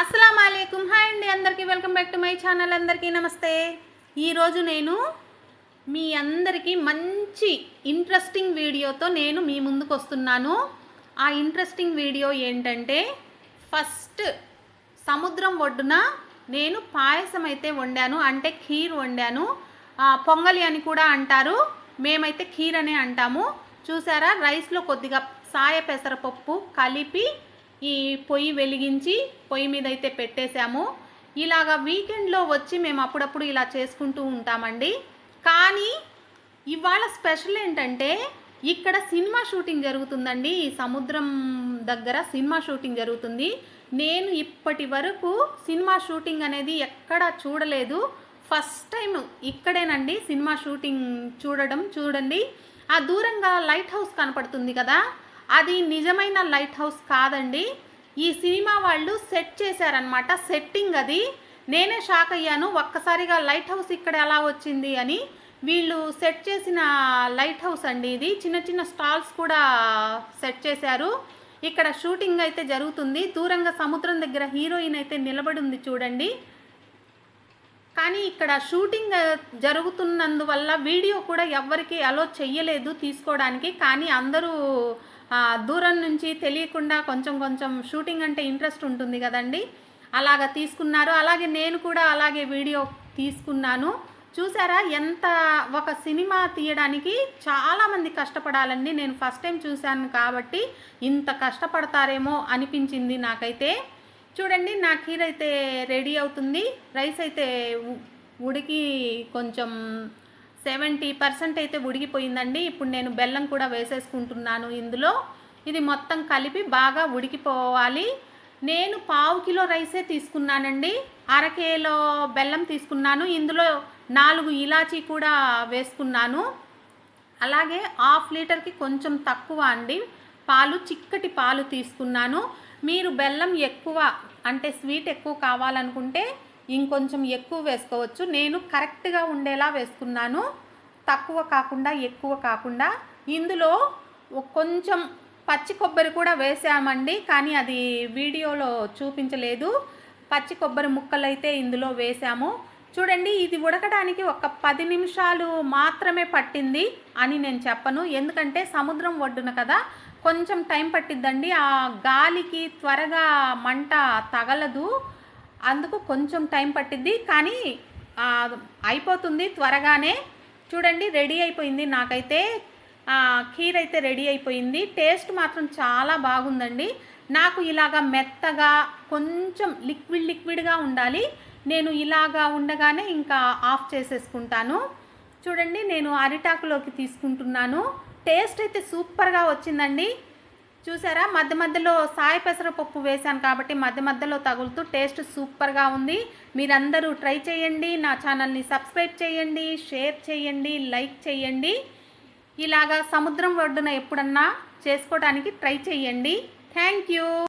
అస్సలం అయికుం హాయ్ అండి అందరికీ welcome back to my channel. అందరికీ నమస్తే. ఈరోజు నేను మీ అందరికీ మంచి ఇంట్రెస్టింగ్ వీడియోతో నేను మీ ముందుకు వస్తున్నాను. ఆ ఇంట్రెస్టింగ్ వీడియో ఏంటంటే ఫస్ట్ సముద్రం ఒడ్డున నేను పాయసం అయితే వండాను అంటే ఖీర్ వండాను. పొంగలి అని కూడా అంటారు. మేమైతే ఖీర్ అనే అంటాము. చూసారా? రైస్లో కొద్దిగా సాయ పెసరపప్పు కలిపి ఈ పొయ్యి వెలిగించి పొయ్యి మీద అయితే పెట్టేశాము. ఇలాగా వీకెండ్లో వచ్చి మేము అప్పుడప్పుడు ఇలా చేసుకుంటూ ఉంటామండి. కానీ ఇవాళ స్పెషల్ ఏంటంటే ఇక్కడ సినిమా షూటింగ్ జరుగుతుందండి. ఈ సముద్రం దగ్గర సినిమా షూటింగ్ జరుగుతుంది. నేను ఇప్పటి వరకు సినిమా షూటింగ్ అనేది ఎక్కడా చూడలేదు. ఫస్ట్ టైం ఇక్కడేనండి సినిమా షూటింగ్ చూడడం చూడండి. ఆ దూరంగా లైట్ హౌస్ కనపడుతుంది కదా. అది నిజమైన లైట్ హౌస్ కాదండి. ఈ సినిమా వాళ్ళు సెట్ చేశారనమాట సెట్టింగ్ అది. నేనే షాక్ అయ్యాను. ఒక్కసారిగా లైట్ హౌస్ ఇక్కడ ఎలా వచ్చింది అని. వీళ్ళు సెట్ చేసిన లైట్ హౌస్ అండి ఇది. చిన్న చిన్న స్టాల్స్ కూడా సెట్ చేశారు. ఇక్కడ షూటింగ్ అయితే జరుగుతుంది. దూరంగా సముద్రం దగ్గర హీరోయిన్ అయితే నిలబడి ఉంది చూడండి. కానీ ఇక్కడ షూటింగ్ జరుగుతున్నందువల్ల వీడియో కూడా ఎవ్వరికీ అలో చెయ్యలేదు తీసుకోవడానికి. కానీ అందరూ దూరం నుంచి తెలియకుండా కొంచెం కొంచెం షూటింగ్ అంటే ఇంట్రెస్ట్ ఉంటుంది కదండి. అలాగా తీసుకున్నారు. అలాగే నేను కూడా అలాగే వీడియో తీసుకున్నాను. చూసారా? ఎంత ఒక సినిమా తీయడానికి చాలామంది కష్టపడాలండి. నేను ఫస్ట్ టైం చూశాను కాబట్టి ఇంత కష్టపడతారేమో అనిపించింది నాకైతే. చూడండి నా కీర్ అయితే రెడీ అవుతుంది. రైస్ అయితే ఉడికి కొంచెం సెవెంటీ పర్సెంట్ అయితే ఉడికిపోయిందండి. ఇప్పుడు నేను బెల్లం కూడా వేసేసుకుంటున్నాను ఇందులో. ఇది మొత్తం కలిపి బాగా ఉడికిపోవాలి. నేను పావు కిలో రైసే తీసుకున్నానండి. అరకేలో బెల్లం తీసుకున్నాను. ఇందులో నాలుగు ఇలాచీ కూడా వేసుకున్నాను. అలాగే హాఫ్ లీటర్కి కొంచెం తక్కువ అండి. పాలు చిక్కటి పాలు తీసుకున్నాను. మీరు బెల్లం ఎక్కువ అంటే స్వీట్ ఎక్కువ కావాలనుకుంటే ఇంకొంచెం ఎక్కువ వేసుకోవచ్చు. నేను కరెక్ట్గా ఉండేలా వేసుకున్నాను. తక్కువ కాకుండా ఎక్కువ కాకుండా. ఇందులో కొంచెం పచ్చి కొబ్బరి కూడా వేసామండి కానీ అది వీడియోలో చూపించలేదు. పచ్చి కొబ్బరి ముక్కలు అయితే ఇందులో వేసాము. చూడండి ఇది ఉడకడానికి ఒక పది నిమిషాలు మాత్రమే పట్టింది అని నేను చెప్పను. ఎందుకంటే సముద్రం ఒడ్డున కదా కొంచెం టైం పట్టిద్దండి. ఆ గాలికి త్వరగా మంట తగలదు. అందుకు కొంచెం టైం పట్టింది కానీ అయిపోతుంది త్వరగానే. చూడండి రెడీ అయిపోయింది నాకైతే. ఆ, ఖీర్ అయితే రెడీ అయిపోయింది. టేస్ట్ మాత్రం చాలా బాగుందండి. నాకు ఇలాగా మెత్తగా కొంచెం లిక్విడ్ లిక్విడ్గా ఉండాలి. నేను ఇలాగా ఉండగానే ఇంకా ఆఫ్ చేసేసుకుంటాను. చూడండి నేను అరిటాకులోకి తీసుకుంటున్నాను. టేస్ట్ అయితే సూపర్గా వచ్చిందండి. చూసారా? మధ్య మధ్యలో సాయి పెసరపప్పు వేశాను కాబట్టి మధ్య మధ్యలో తగులుతూ టేస్ట్ సూపర్గా ఉంది. మీరందరూ ట్రై చేయండి నా ఛానల్ని సబ్స్క్రైబ్ చేయండి షేర్ చేయండి లైక్ చేయండి. ఇలాగా సముద్రం ఒడ్డున ఎప్పుడన్నా చేసుకోవడానికి ట్రై చేయండి. Thank you.